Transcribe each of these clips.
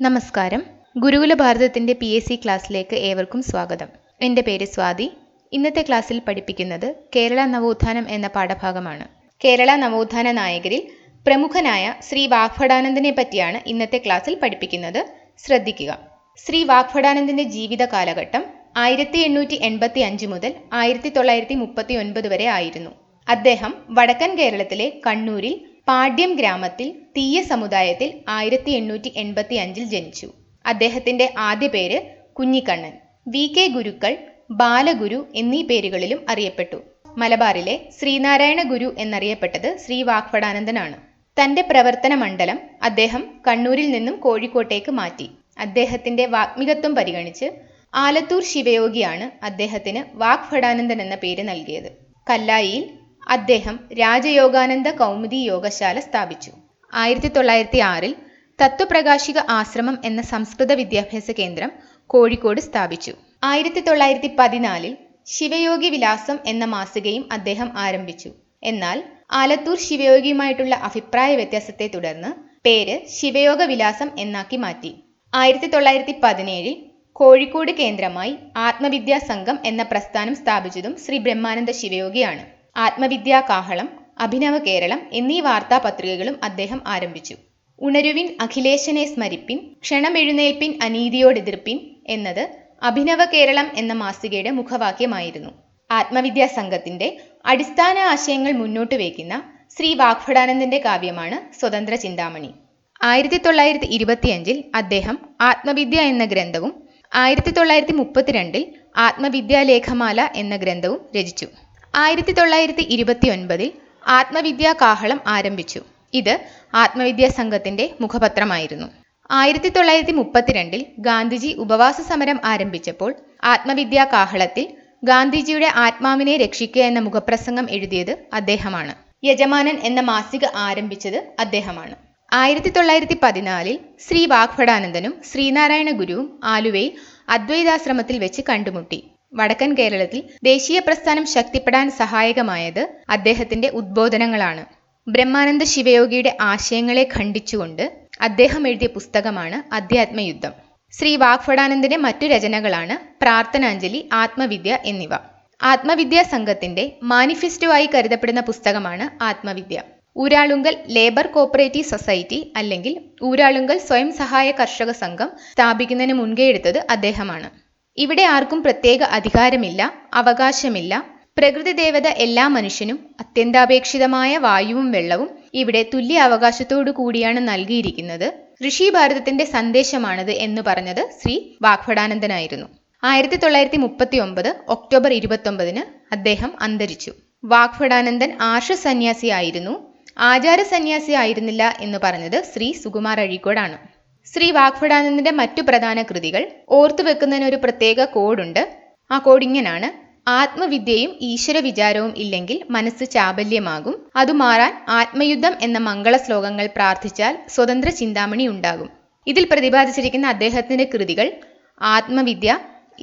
നമസ്കാരം. ഗുരുകുല ഭാരതത്തിന്റെ പി എസ് സി ക്ലാസ്സിലേക്ക് ഏവർക്കും സ്വാഗതം. എന്റെ പേര് സ്വാതി. ഇന്നത്തെ ക്ലാസ്സിൽ പഠിപ്പിക്കുന്നത് കേരള നവോത്ഥാനം എന്ന പാഠഭാഗമാണ്. കേരള നവോത്ഥാന നായകരിൽ പ്രമുഖനായ ശ്രീ വാഗ്ഭടാനന്ദനെ പറ്റിയാണ് ഇന്നത്തെ ക്ലാസ്സിൽ പഠിപ്പിക്കുന്നത്. ശ്രദ്ധിക്കുക. ശ്രീ വാഗ്ഭടാനന്ദന്റെ ജീവിത കാലഘട്ടം ആയിരത്തി എണ്ണൂറ്റി എൺപത്തി അഞ്ച് മുതൽ ആയിരത്തി തൊള്ളായിരത്തി മുപ്പത്തി ഒൻപത് വരെ ആയിരുന്നു. അദ്ദേഹം വടക്കൻ കേരളത്തിലെ കണ്ണൂരിൽ പാട്യം ഗ്രാമത്തിൽ തീയ സമുദായത്തിൽ ആയിരത്തി എണ്ണൂറ്റി എൺപത്തി അഞ്ചിൽ ജനിച്ചു. അദ്ദേഹത്തിന്റെ ആദ്യ പേര് കുഞ്ഞിക്കണ്ണൻ. വി കെ ഗുരുക്കൾ ബാലഗുരു എന്നീ പേരുകളിലും അറിയപ്പെട്ടു. മലബാറിലെ ശ്രീനാരായണ ഗുരു എന്നറിയപ്പെട്ടത് ശ്രീ വാഗ്ഭടാനന്ദനാണ്. തന്റെ പ്രവർത്തന മണ്ഡലം അദ്ദേഹം കണ്ണൂരിൽ നിന്നും കോഴിക്കോട്ടേക്ക് മാറ്റി. അദ്ദേഹത്തിന്റെ വാഗ്മികത്വം പരിഗണിച്ച് ആലത്തൂർ ശിവയോഗിയാണ് അദ്ദേഹത്തിന് വാഗ്ഭടാനന്ദൻ എന്ന പേര് നൽകിയത്. കല്ലായിയിൽ അദ്ദേഹം രാജയോഗാനന്ദ കൗമുദി യോഗശാല സ്ഥാപിച്ചു. ആയിരത്തി തൊള്ളായിരത്തി ആറിൽ തത്വപ്രകാശിക ആശ്രമം എന്ന സംസ്കൃത വിദ്യാഭ്യാസ കേന്ദ്രം കോഴിക്കോട് സ്ഥാപിച്ചു. ആയിരത്തി തൊള്ളായിരത്തി പതിനാലിൽ ശിവയോഗി വിലാസം എന്ന മാസികയും അദ്ദേഹം ആരംഭിച്ചു. എന്നാൽ ആലത്തൂർ ശിവയോഗിയുമായിട്ടുള്ള അഭിപ്രായ വ്യത്യാസത്തെ തുടർന്ന് പേര് ശിവയോഗ വിലാസം എന്നാക്കി മാറ്റി. ആയിരത്തി തൊള്ളായിരത്തി പതിനേഴിൽ കോഴിക്കോട് കേന്ദ്രമായി ആത്മവിദ്യാ സംഘം എന്ന പ്രസ്ഥാനം സ്ഥാപിച്ചതും ശ്രീ ബ്രഹ്മാനന്ദ ശിവയോഗിയാണ്. ആത്മവിദ്യാ കാഹളം അഭിനവ കേരളം എന്നീ വാർത്താപത്രികകളും അദ്ദേഹം ആരംഭിച്ചു. ഉണരുവിൻ അഖിലേശനെ സ്മരിപ്പിൻ ക്ഷണമെഴുന്നേൽപ്പിൻ അനീതിയോടെതിർപ്പിൻ എന്നത് അഭിനവ കേരളം എന്ന മാസികയുടെ മുഖവാക്യമായിരുന്നു. ആത്മവിദ്യാ സംഘത്തിന്റെ അടിസ്ഥാന ആശയങ്ങൾ മുന്നോട്ട് വയ്ക്കുന്ന ശ്രീ വാഗ്ഭടാനന്ദന്റെ കാവ്യമാണ് സ്വതന്ത്ര ചിന്താമണി. ആയിരത്തി തൊള്ളായിരത്തി ഇരുപത്തിയഞ്ചിൽ അദ്ദേഹം ആത്മവിദ്യ എന്ന ഗ്രന്ഥവും ആയിരത്തി തൊള്ളായിരത്തി മുപ്പത്തിരണ്ടിൽ ആത്മവിദ്യാലേഖമാല എന്ന ഗ്രന്ഥവും രചിച്ചു. ആയിരത്തി തൊള്ളായിരത്തി ഇരുപത്തി ഒൻപതിൽ ആത്മവിദ്യാ കാഹളം ആരംഭിച്ചു. ഇത് ആത്മവിദ്യാ സംഘത്തിന്റെ മുഖപത്രമായിരുന്നു. ആയിരത്തി തൊള്ളായിരത്തി മുപ്പത്തിരണ്ടിൽ ഗാന്ധിജി ഉപവാസ സമരം ആരംഭിച്ചപ്പോൾ ആത്മവിദ്യാ കാഹളത്തിൽ ഗാന്ധിജിയുടെ ആത്മാവിനെ രക്ഷിക്കുക എന്ന മുഖപ്രസംഗം എഴുതിയത് അദ്ദേഹമാണ്. യജമാനൻ എന്ന മാസിക ആരംഭിച്ചത് അദ്ദേഹമാണ്. ആയിരത്തി തൊള്ളായിരത്തി പതിനാലിൽ ശ്രീ വാഗ്ഭടാനന്ദനും ശ്രീനാരായണ ഗുരുവും ആലുവയിൽ അദ്വൈതാശ്രമത്തിൽ വെച്ച് കണ്ടുമുട്ടി. വടക്കൻ കേരളത്തിൽ ദേശീയ പ്രസ്ഥാനം ശക്തിപ്പെടാൻ സഹായകമായത് അദ്ദേഹത്തിന്റെ ഉദ്ബോധനങ്ങളാണ്. ബ്രഹ്മാനന്ദ ശിവയോഗിയുടെ ആശയങ്ങളെ ഖണ്ഡിച്ചുകൊണ്ട് അദ്ദേഹം എഴുതിയ പുസ്തകമാണ് അധ്യാത്മയുദ്ധം. ശ്രീ വാഗ്ഫടാനന്ദന്റെ മറ്റു രചനകളാണ് പ്രാർത്ഥനാഞ്ജലി ആത്മവിദ്യ എന്നിവ. ആത്മവിദ്യാ സംഘത്തിന്റെ മാനിഫെസ്റ്റോ ആയി കരുതപ്പെടുന്ന പുസ്തകമാണ് ആത്മവിദ്യ. ഊരാളുങ്കൽ ലേബർ കോപ്പറേറ്റീവ് സൊസൈറ്റി അല്ലെങ്കിൽ ഊരാളുങ്കൽ സ്വയം സഹായ കർഷക സംഘം സ്ഥാപിക്കുന്നതിന് മുൻകൈ എടുത്തത് അദ്ദേഹമാണ്. ഇവിടെ ആർക്കും പ്രത്യേക അധികാരമില്ല അവകാശമില്ല. പ്രകൃതി ദേവത എല്ലാ മനുഷ്യനും അത്യന്താപേക്ഷിതമായ വായുവും വെള്ളവും ഇവിടെ തുല്യ അവകാശത്തോടു കൂടിയാണ് നൽകിയിരിക്കുന്നത്. ഋഷി ഭാരതത്തിന്റെ സന്ദേശമാണത് എന്ന് പറഞ്ഞത് ശ്രീ വാഗ്ഭടാനന്ദനായിരുന്നു. ആയിരത്തി തൊള്ളായിരത്തി മുപ്പത്തി ഒമ്പത് ഒക്ടോബർ ഇരുപത്തി ഒമ്പതിന് അദ്ദേഹം അന്തരിച്ചു. വാഗ്ഭടാനന്ദൻ ആർഷ സന്യാസിയായിരുന്നു ആചാര സന്യാസി ആയിരുന്നില്ല എന്ന് പറഞ്ഞത് ശ്രീ സുകുമാർ അഴീക്കോടാണ്. ശ്രീ വാഗ്ഭടാനന്ദന്റെ മറ്റു പ്രധാന കൃതികൾ ഓർത്തു വെക്കുന്നതിന് ഒരു പ്രത്യേക കോഡുണ്ട്. ആ കോഡ് ആത്മവിദ്യയും ഈശ്വര വിചാരവും ഇല്ലെങ്കിൽ മനസ്സ് ചാബല്യമാകും. അത് മാറാൻ ആത്മയുദ്ധം എന്ന മംഗള ശ്ലോകങ്ങൾ പ്രാർത്ഥിച്ചാൽ സ്വതന്ത്ര ചിന്താമണി ഉണ്ടാകും. ഇതിൽ പ്രതിപാദിച്ചിരിക്കുന്ന അദ്ദേഹത്തിന്റെ കൃതികൾ ആത്മവിദ്യ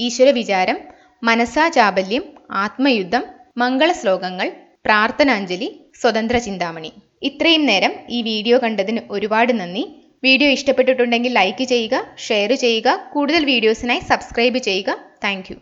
ഈശ്വര വിചാരം മനസ്സാ ചാബല്യം ആത്മയുദ്ധം മംഗള ശ്ലോകങ്ങൾ പ്രാർത്ഥനാഞ്ജലി സ്വതന്ത്ര ചിന്താമണി. ഇത്രയും നേരം ഈ വീഡിയോ കണ്ടതിന് ഒരുപാട് നന്ദി. വീഡിയോ ഇഷ്ടപ്പെട്ടിട്ടുണ്ടെങ്കിൽ ലൈക്ക് ചെയ്യുക ഷെയർ ചെയ്യുക കൂടുതൽ വീഡിയോസിനായി സബ്സ്ക്രൈബ് ചെയ്യുക. താങ്ക്